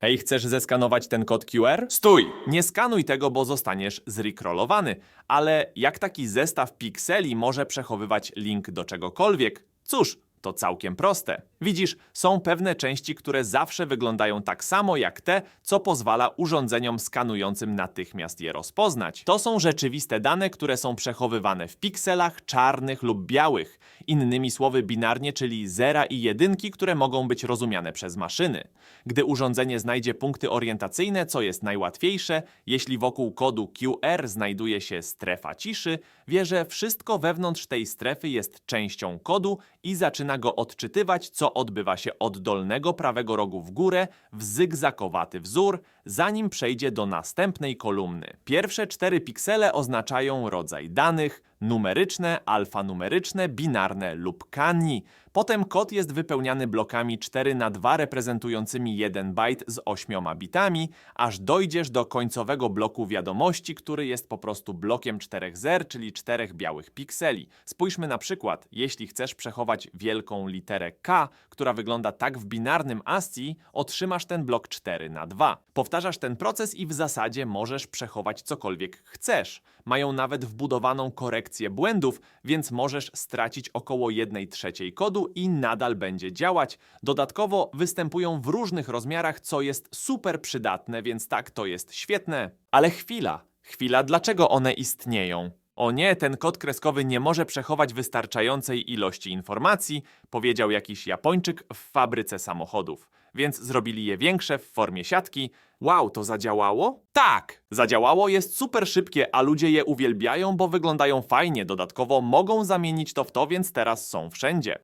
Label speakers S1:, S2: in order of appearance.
S1: Ej, chcesz zeskanować ten kod QR?
S2: Stój!
S1: Nie skanuj tego, bo zostaniesz zrecrollowany. Ale jak taki zestaw pikseli może przechowywać link do czegokolwiek? Cóż, to całkiem proste. Widzisz, są pewne części, które zawsze wyglądają tak samo jak te, co pozwala urządzeniom skanującym natychmiast je rozpoznać. To są rzeczywiste dane, które są przechowywane w pikselach czarnych lub białych. Innymi słowy binarnie, czyli zera i jedynki, które mogą być rozumiane przez maszyny. Gdy urządzenie znajdzie punkty orientacyjne, co jest najłatwiejsze, jeśli wokół kodu QR znajduje się strefa ciszy, wie, że wszystko wewnątrz tej strefy jest częścią kodu i zaczyna go odczytywać, co odbywa się od dolnego prawego rogu w górę w zygzakowaty wzór, zanim przejdzie do następnej kolumny. Pierwsze cztery piksele oznaczają rodzaj danych, numeryczne, alfanumeryczne, binarne lub kani. Potem kod jest wypełniany blokami 4 na 2 reprezentującymi 1 byte z 8 bitami, aż dojdziesz do końcowego bloku wiadomości, który jest po prostu blokiem 4 zer, czyli 4 białych pikseli. Spójrzmy na przykład, jeśli chcesz przechować wielką literę K, która wygląda tak w binarnym ASCII, otrzymasz ten blok 4 na 2. Powtarzasz ten proces i w zasadzie możesz przechować cokolwiek chcesz. Mają nawet wbudowaną korekcję błędów, więc możesz stracić około 1 trzeciej kodu i nadal będzie działać. Dodatkowo występują w różnych rozmiarach, co jest super przydatne, więc tak, to jest świetne. Ale chwila, chwila, dlaczego one istnieją? O nie, ten kod kreskowy nie może przechować wystarczającej ilości informacji, powiedział jakiś Japończyk w fabryce samochodów. Więc zrobili je większe w formie siatki. Wow, to zadziałało? Tak! Zadziałało, jest super szybkie, a ludzie je uwielbiają, bo wyglądają fajnie. Dodatkowo mogą zamienić to w to, więc teraz są wszędzie.